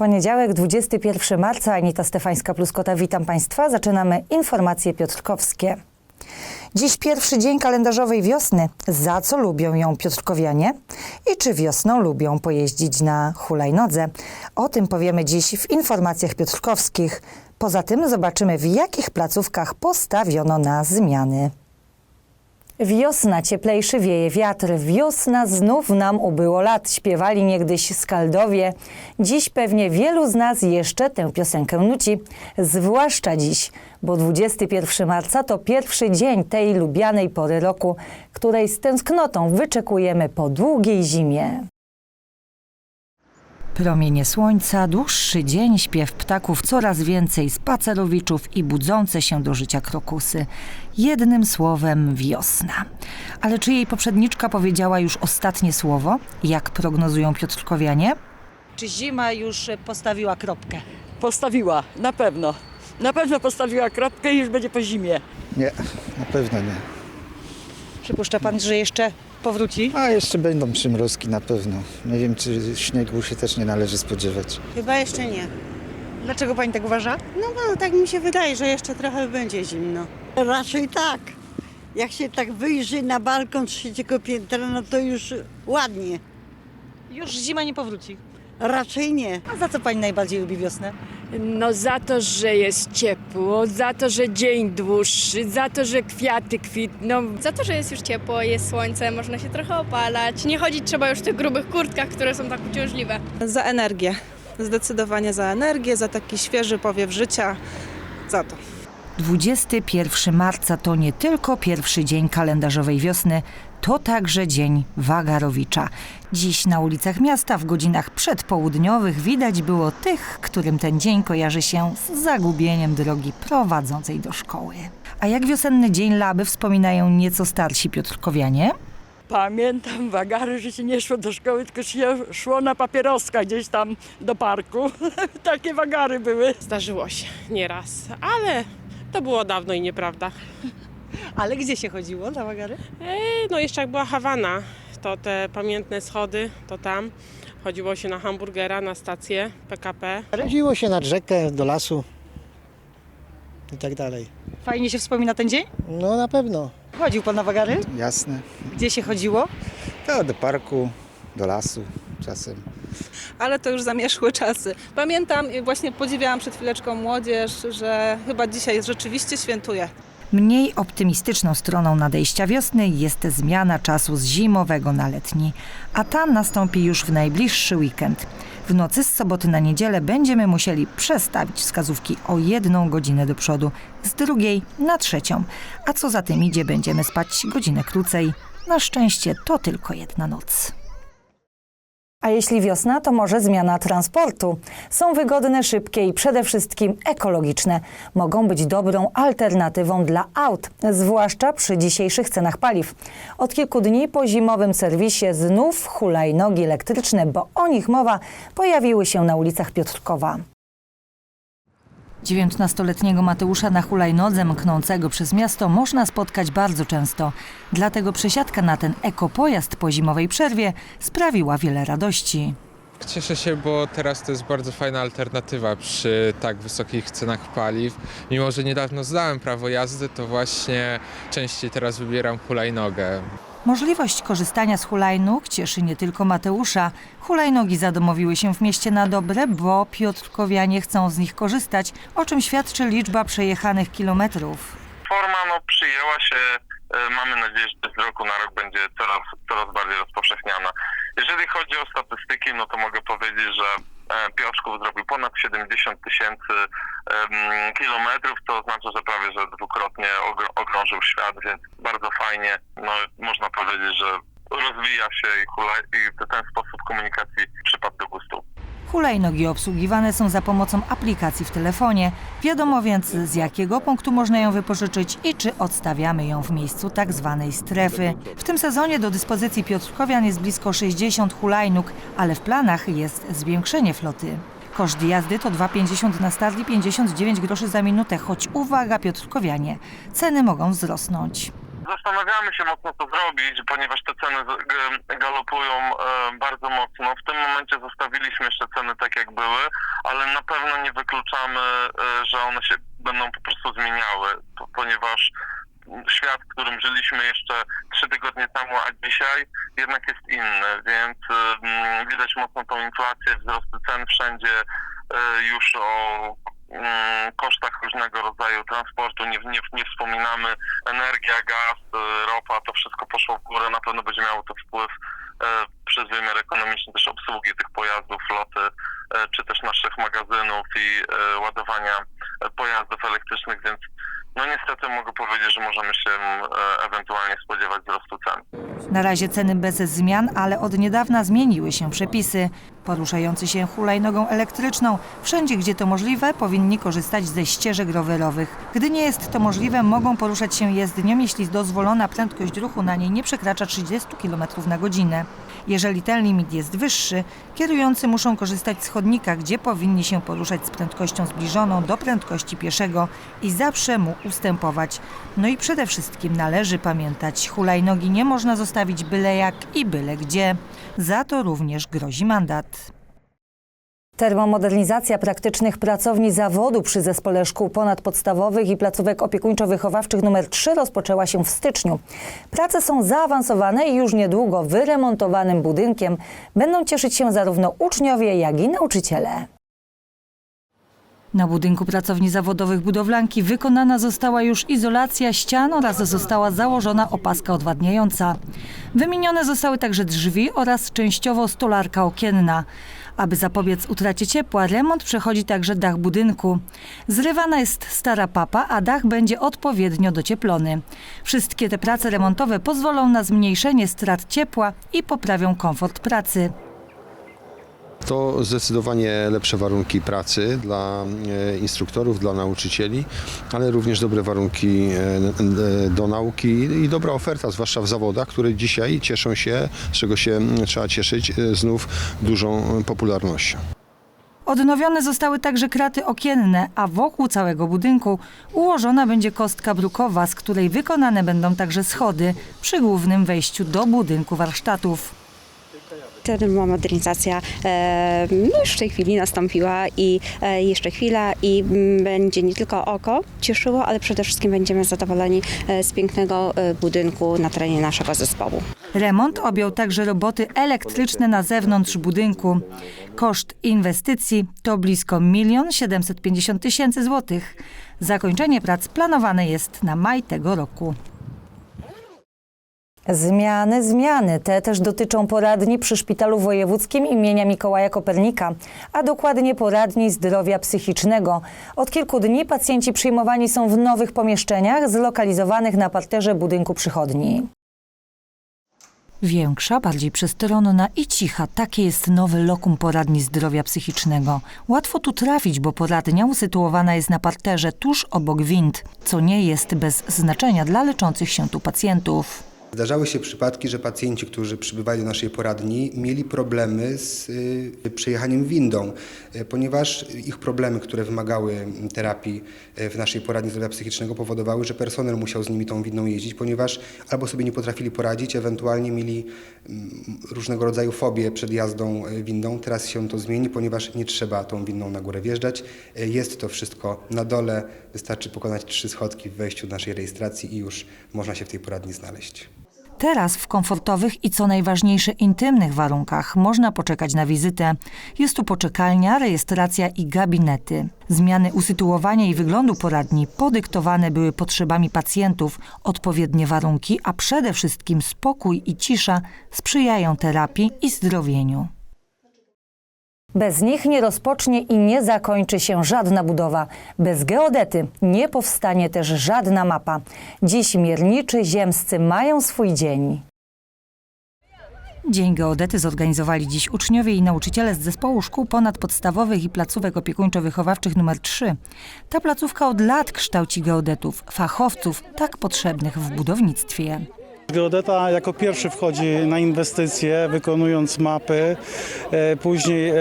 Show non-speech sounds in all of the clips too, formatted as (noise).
Poniedziałek, 21 marca, Anita Stefańska-Pluskota, witam Państwa. Zaczynamy informacje piotrkowskie. Dziś pierwszy dzień kalendarzowej wiosny. Za co lubią ją piotrkowianie? I czy wiosną lubią pojeździć na hulajnodze? O tym powiemy dziś w informacjach piotrkowskich. Poza tym zobaczymy, w jakich placówkach postawiono na zmiany. Wiosna, cieplejszy wieje wiatr. Wiosna znów nam ubyło lat. Śpiewali niegdyś skaldowie. Dziś pewnie wielu z nas jeszcze tę piosenkę nuci. Zwłaszcza dziś, bo 21 marca to pierwszy dzień tej lubianej pory roku, której z tęsknotą wyczekujemy po długiej zimie. Promienie słońca, dłuższy dzień, śpiew ptaków, coraz więcej spacerowiczów i budzące się do życia krokusy. Jednym słowem wiosna. Ale czy jej poprzedniczka powiedziała już ostatnie słowo? Jak prognozują piotrkowianie? Czy zima już postawiła kropkę? Postawiła, na pewno. Na pewno postawiła kropkę i już będzie po zimie. Nie, na pewno nie. Przypuszcza pan, że jeszcze powróci? A jeszcze będą przymrozki na pewno. Nie wiem, czy śniegu się też nie należy spodziewać. Chyba jeszcze nie. Dlaczego pani tak uważa? No bo tak mi się wydaje, że jeszcze trochę będzie zimno. Raczej tak. Jak się tak wyjrzy na balkon trzeciego piętra, no to już ładnie. Już zima nie powróci. Raczej nie. A za co pani najbardziej lubi wiosnę? No za to, że jest ciepło, za to, że dzień dłuższy, za to, że kwiaty kwitną. Za to, że jest już ciepło, jest słońce, można się trochę opalać. Nie chodzić trzeba już w tych grubych kurtkach, które są tak uciążliwe. Za energię. Zdecydowanie za energię, za taki świeży powiew życia. Za to. 21 marca to nie tylko pierwszy dzień kalendarzowej wiosny, to także dzień Wagarowicza. Dziś na ulicach miasta w godzinach przedpołudniowych widać było tych, którym ten dzień kojarzy się z zagubieniem drogi prowadzącej do szkoły. A jak wiosenny dzień Laby wspominają nieco starsi piotrkowianie? Pamiętam wagary, że się nie szło do szkoły, tylko się szło na papieroska gdzieś tam do parku. (laughs) Takie wagary były. Zdarzyło się nieraz, ale to było dawno i nieprawda. (laughs) Ale gdzie się chodziło na Wagary? Ej, no jeszcze jak była Hawana, to te pamiętne schody, to tam. Chodziło się na hamburgera, na stację PKP. Chodziło się nad rzekę, do lasu i tak dalej. Fajnie się wspomina ten dzień? No na pewno. Chodził pan na Wagary? Jasne. Gdzie się chodziło? To do parku, do lasu czasem. Ale to już zamierzchłe czasy. Pamiętam i właśnie podziwiałam przed chwileczką młodzież, że chyba dzisiaj rzeczywiście świętuje. Mniej optymistyczną stroną nadejścia wiosny jest zmiana czasu z zimowego na letni, a ta nastąpi już w najbliższy weekend. W nocy z soboty na niedzielę będziemy musieli przestawić wskazówki o jedną godzinę do przodu, z drugiej na trzecią, a co za tym idzie, będziemy spać godzinę krócej. Na szczęście to tylko jedna noc. A jeśli wiosna, to może zmiana transportu. Są wygodne, szybkie i przede wszystkim ekologiczne. Mogą być dobrą alternatywą dla aut, zwłaszcza przy dzisiejszych cenach paliw. Od kilku dni po zimowym serwisie znów hulajnogi elektryczne, bo o nich mowa, pojawiły się na ulicach Piotrkowa. 19-letniego Mateusza na hulajnodze mknącego przez miasto można spotkać bardzo często. Dlatego przesiadka na ten ekopojazd po zimowej przerwie sprawiła wiele radości. Cieszę się, bo teraz to jest bardzo fajna alternatywa przy tak wysokich cenach paliw. Mimo, że niedawno zdałem prawo jazdy, to właśnie częściej teraz wybieram hulajnogę. Możliwość korzystania z hulajnóg cieszy nie tylko Mateusza. Hulajnogi zadomowiły się w mieście na dobre, bo piotrkowianie chcą z nich korzystać, o czym świadczy liczba przejechanych kilometrów. Forma no, przyjęła się. E, Mamy nadzieję, że z roku na rok będzie coraz, coraz bardziej rozpowszechniana. Jeżeli chodzi o statystyki, no to mogę powiedzieć, że Piotrków zrobił ponad 70 tysięcy kilometrów, to oznacza, że prawie że dwukrotnie okrążył świat, więc bardzo fajnie. No, można powiedzieć, że rozwija się i, hula- i ten sposób komunikacji przypadł do gustu. Hulajnogi obsługiwane są za pomocą aplikacji w telefonie. Wiadomo więc z jakiego punktu można ją wypożyczyć i czy odstawiamy ją w miejscu tak zwanej strefy. W tym sezonie do dyspozycji Piotrkowian jest blisko 60 hulajnóg, ale w planach jest zwiększenie floty. Koszt jazdy to 2,50 na start i 59 groszy za minutę, choć uwaga Piotrkowianie, ceny mogą wzrosnąć. Zastanawiamy się mocno co zrobić, ponieważ te ceny galopują e, bardzo mocno. W tym momencie zostawiliśmy jeszcze ceny tak jak były, ale na pewno nie wykluczamy, e, że one się będą po prostu zmieniały, po- ponieważ świat, w którym żyliśmy jeszcze trzy tygodnie temu, a dzisiaj jednak jest inny, więc widać mocno tą inflację, wzrosty cen wszędzie, e, już o kosztach różnego rodzaju transportu, nie, nie, nie wspominamy energia, gaz, e, ropa, to wszystko poszło w górę, na pewno będzie miało to wpływ e, przez wymiar ekonomiczny też obsługi tych pojazdów, floty, e, czy też naszych magazynów i e, ładowania e, pojazdów elektrycznych, więc no niestety mogę powiedzieć, że możemy się e, ewentualnie spodziewać wzrostu cen. Na razie ceny bez zmian, ale od niedawna zmieniły się przepisy. Poruszający się hulajnogą elektryczną, wszędzie gdzie to możliwe, powinni korzystać ze ścieżek rowerowych. Gdy nie jest to możliwe, mogą poruszać się jezdnią, jeśli dozwolona prędkość ruchu na niej nie przekracza 30 km na godzinę. Jeżeli ten limit jest wyższy, kierujący muszą korzystać z chodnika, gdzie powinni się poruszać z prędkością zbliżoną do prędkości pieszego i zawsze mu ustępować. No i przede wszystkim należy pamiętać, hulajnogi nie można zostawić byle jak i byle gdzie. Za to również grozi mandat. Termomodernizacja praktycznych pracowni zawodu przy Zespole Szkół Ponadpodstawowych i Placówek Opiekuńczo-Wychowawczych nr 3 rozpoczęła się w styczniu. Prace są zaawansowane i już niedługo wyremontowanym budynkiem będą cieszyć się zarówno uczniowie, jak i nauczyciele. Na budynku pracowni zawodowych budowlanki wykonana została już izolacja ścian oraz została założona opaska odwadniająca. Wymienione zostały także drzwi oraz częściowo stolarka okienna. Aby zapobiec utracie ciepła, remont przechodzi także dach budynku. Zrywana jest stara papa, a dach będzie odpowiednio docieplony. Wszystkie te prace remontowe pozwolą na zmniejszenie strat ciepła i poprawią komfort pracy. To zdecydowanie lepsze warunki pracy dla e, instruktorów, dla nauczycieli, ale również dobre warunki e, do nauki i dobra oferta, zwłaszcza w zawodach, które dzisiaj cieszą się, z czego się mm, trzeba cieszyć, e, znów dużą popularnością. Odnowione zostały także kraty okienne, a wokół całego budynku ułożona będzie kostka brukowa, z której wykonane będą także schody przy głównym wejściu do budynku warsztatów. Termomodernizacja e, no już w tej chwili nastąpiła i e, jeszcze chwila i mm, będzie nie tylko oko cieszyło, ale przede wszystkim będziemy zadowoleni e, z pięknego budynku na terenie naszego zespołu. Remont objął także roboty elektryczne na zewnątrz budynku. Koszt inwestycji to blisko 1 750 tysięcy złotych. Zakończenie prac planowane jest na maj tego roku. Zmiany, zmiany. Te też dotyczą poradni przy Szpitalu Wojewódzkim imienia Mikołaja Kopernika, a dokładnie poradni zdrowia psychicznego. Od kilku dni pacjenci przyjmowani są w nowych pomieszczeniach zlokalizowanych na parterze budynku przychodni. Większa, bardziej przestronna i cicha, takie jest nowe lokum poradni zdrowia psychicznego. Łatwo tu trafić, bo poradnia usytuowana jest na parterze tuż obok wind, co nie jest bez znaczenia dla leczących się tu pacjentów. Zdarzały się przypadki, że pacjenci, którzy przybywali do naszej poradni, mieli problemy z y, przejechaniem windą, y, ponieważ ich problemy, które wymagały terapii y, w naszej poradni zdrowia psychicznego, powodowały, że personel musiał z nimi tą windą jeździć, ponieważ albo sobie nie potrafili poradzić, ewentualnie mieli różnego rodzaju fobie przed jazdą windą. Teraz się to zmieni, ponieważ nie trzeba tą windą na górę wjeżdżać. Jest to wszystko na dole, wystarczy pokonać trzy schodki w wejściu do naszej rejestracji i już można się w tej poradni znaleźć. Teraz w komfortowych i co najważniejsze intymnych warunkach można poczekać na wizytę. Jest tu poczekalnia, rejestracja i gabinety. Zmiany usytuowania i wyglądu poradni podyktowane były potrzebami pacjentów. Odpowiednie warunki, a przede wszystkim spokój i cisza sprzyjają terapii i zdrowieniu. Bez nich nie rozpocznie i nie zakończy się żadna budowa. Bez geodety nie powstanie też żadna mapa. Dziś mierniczy ziemscy mają swój dzień. Dzień Geodety zorganizowali dziś uczniowie i nauczyciele z Zespołu Szkół Ponadpodstawowych i Placówek Opiekuńczo-Wychowawczych nr 3. Ta placówka od lat kształci geodetów, fachowców tak potrzebnych w budownictwie. Geodeta jako pierwszy wchodzi na inwestycje, wykonując mapy. E, Później, e,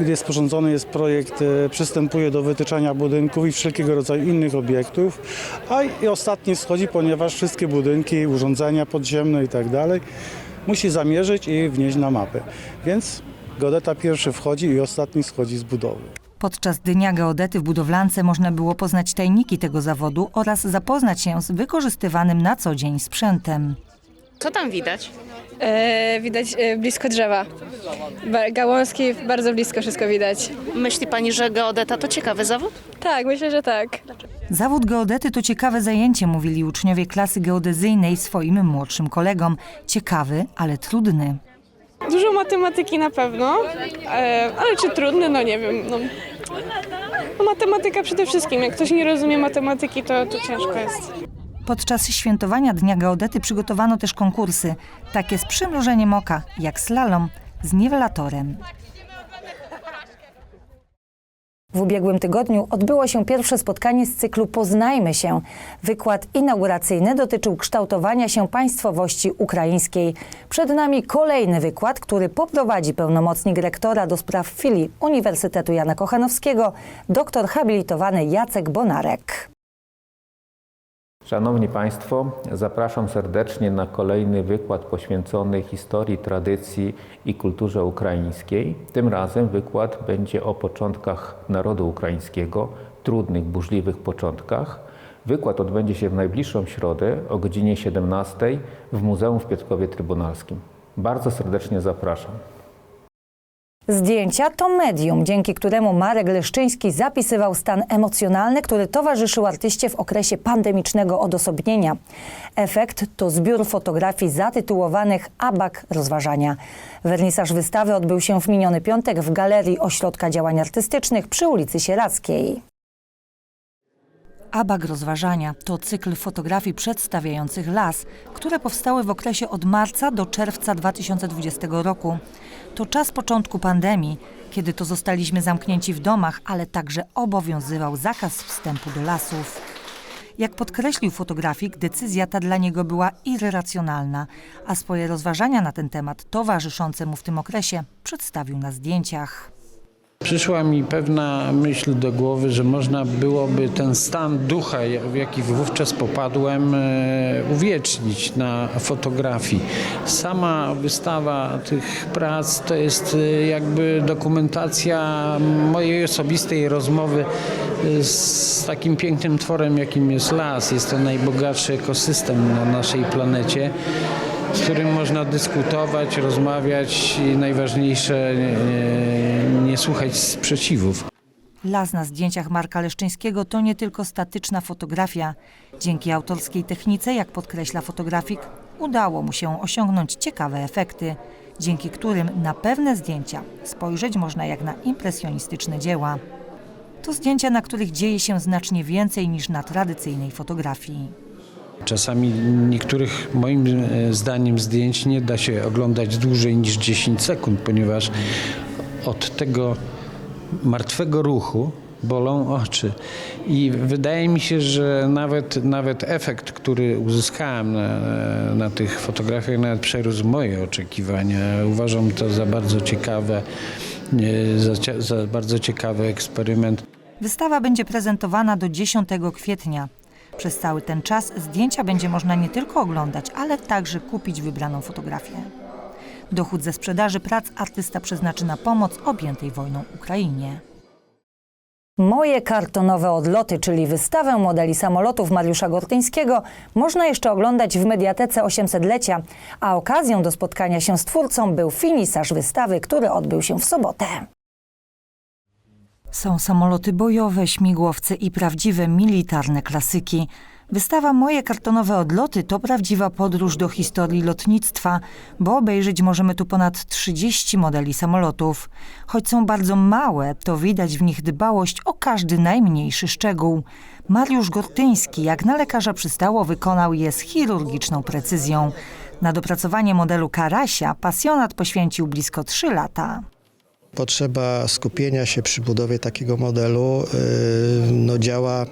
gdy sporządzony jest projekt, e, przystępuje do wytyczania budynków i wszelkiego rodzaju innych obiektów. A i ostatni schodzi, ponieważ wszystkie budynki, urządzenia podziemne i tak musi zamierzyć i wnieść na mapę. Więc Geodeta pierwszy wchodzi i ostatni schodzi z budowy. Podczas dnia geodety w budowlance można było poznać tajniki tego zawodu oraz zapoznać się z wykorzystywanym na co dzień sprzętem. Co tam widać? E, widać e, blisko drzewa. Ba- gałązki bardzo blisko wszystko widać. Myśli pani, że geodeta to ciekawy zawód? Tak, myślę, że tak. Zawód geodety to ciekawe zajęcie, mówili uczniowie klasy geodezyjnej swoim młodszym kolegom. Ciekawy, ale trudny. Dużo matematyki na pewno, e, ale czy trudny, no nie wiem. No. No, matematyka przede wszystkim. Jak ktoś nie rozumie matematyki, to, to ciężko jest. Podczas świętowania Dnia Geodety przygotowano też konkursy, takie z przymrużeniem oka, jak slalom z niwelatorem. W ubiegłym tygodniu odbyło się pierwsze spotkanie z cyklu Poznajmy się. Wykład inauguracyjny dotyczył kształtowania się państwowości ukraińskiej. Przed nami kolejny wykład, który poprowadzi pełnomocnik rektora do spraw filii Uniwersytetu Jana Kochanowskiego, doktor habilitowany Jacek Bonarek. Szanowni Państwo, zapraszam serdecznie na kolejny wykład poświęcony historii, tradycji i kulturze ukraińskiej. Tym razem wykład będzie o początkach narodu ukraińskiego, trudnych, burzliwych początkach. Wykład odbędzie się w najbliższą środę o godzinie 17 w Muzeum w Piotrkowie Trybunalskim. Bardzo serdecznie zapraszam. Zdjęcia to medium, dzięki któremu Marek Leszczyński zapisywał stan emocjonalny, który towarzyszył artyście w okresie pandemicznego odosobnienia. Efekt to zbiór fotografii zatytułowanych Abak Rozważania. Wernisaż wystawy odbył się w miniony piątek w Galerii Ośrodka Działań Artystycznych przy ulicy Sierackiej. Abak Rozważania to cykl fotografii przedstawiających las, które powstały w okresie od marca do czerwca 2020 roku. To czas początku pandemii, kiedy to zostaliśmy zamknięci w domach, ale także obowiązywał zakaz wstępu do lasów. Jak podkreślił fotografik, decyzja ta dla niego była irracjonalna, a swoje rozważania na ten temat towarzyszące mu w tym okresie przedstawił na zdjęciach. Przyszła mi pewna myśl do głowy, że można byłoby ten stan ducha, w jaki wówczas popadłem, e, uwiecznić na fotografii. Sama wystawa tych prac to jest e, jakby dokumentacja mojej osobistej rozmowy e, z takim pięknym tworem, jakim jest las. Jest to najbogatszy ekosystem na naszej planecie z którym można dyskutować, rozmawiać i najważniejsze nie, nie słuchać sprzeciwów. Las na zdjęciach Marka Leszczyńskiego to nie tylko statyczna fotografia. Dzięki autorskiej technice, jak podkreśla fotografik, udało mu się osiągnąć ciekawe efekty, dzięki którym na pewne zdjęcia spojrzeć można jak na impresjonistyczne dzieła. To zdjęcia, na których dzieje się znacznie więcej niż na tradycyjnej fotografii. Czasami niektórych moim e, zdaniem zdjęć nie da się oglądać dłużej niż 10 sekund, ponieważ od tego martwego ruchu bolą oczy. I wydaje mi się, że nawet, nawet efekt, który uzyskałem na, na tych fotografiach, nawet przerósł moje oczekiwania. Uważam to za bardzo ciekawe, e, za, za bardzo ciekawy eksperyment. Wystawa będzie prezentowana do 10 kwietnia. Przez cały ten czas zdjęcia będzie można nie tylko oglądać, ale także kupić wybraną fotografię. Dochód ze sprzedaży prac artysta przeznaczy na pomoc objętej wojną Ukrainie. Moje kartonowe odloty, czyli wystawę modeli samolotów Mariusza Gortyńskiego, można jeszcze oglądać w Mediatece 800-lecia, a okazją do spotkania się z twórcą był finisaż wystawy, który odbył się w sobotę. Są samoloty bojowe, śmigłowce i prawdziwe militarne klasyki. Wystawa Moje kartonowe odloty to prawdziwa podróż do historii lotnictwa, bo obejrzeć możemy tu ponad 30 modeli samolotów. Choć są bardzo małe, to widać w nich dbałość o każdy najmniejszy szczegół. Mariusz Gortyński, jak na lekarza przystało, wykonał je z chirurgiczną precyzją. Na dopracowanie modelu Karasia pasjonat poświęcił blisko 3 lata. Potrzeba skupienia się przy budowie takiego modelu yy, no działa,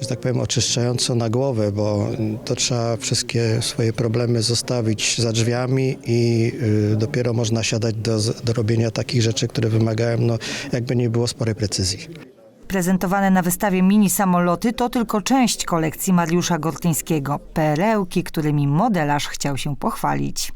że tak powiem, oczyszczająco na głowę, bo to trzeba wszystkie swoje problemy zostawić za drzwiami i yy, dopiero można siadać do, do robienia takich rzeczy, które wymagają, no, jakby nie było sporej precyzji. Prezentowane na wystawie mini samoloty to tylko część kolekcji Mariusza Gortyńskiego. Perełki, którymi modelarz chciał się pochwalić.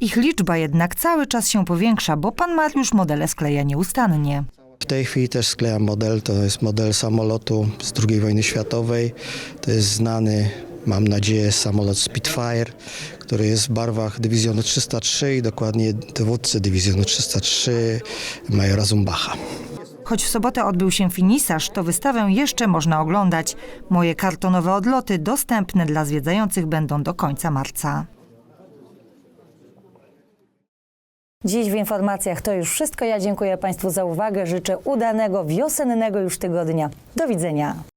Ich liczba jednak cały czas się powiększa, bo pan Mariusz modele skleja nieustannie. W tej chwili też sklejam model, to jest model samolotu z II wojny światowej. To jest znany, mam nadzieję, samolot Spitfire, który jest w barwach dywizjonu 303 i dokładnie dowódcy dywizjonu 303 majora Zumbacha. Choć w sobotę odbył się finisarz, to wystawę jeszcze można oglądać. Moje kartonowe odloty dostępne dla zwiedzających będą do końca marca. Dziś w informacjach to już wszystko. Ja dziękuję Państwu za uwagę. Życzę udanego wiosennego już tygodnia. Do widzenia.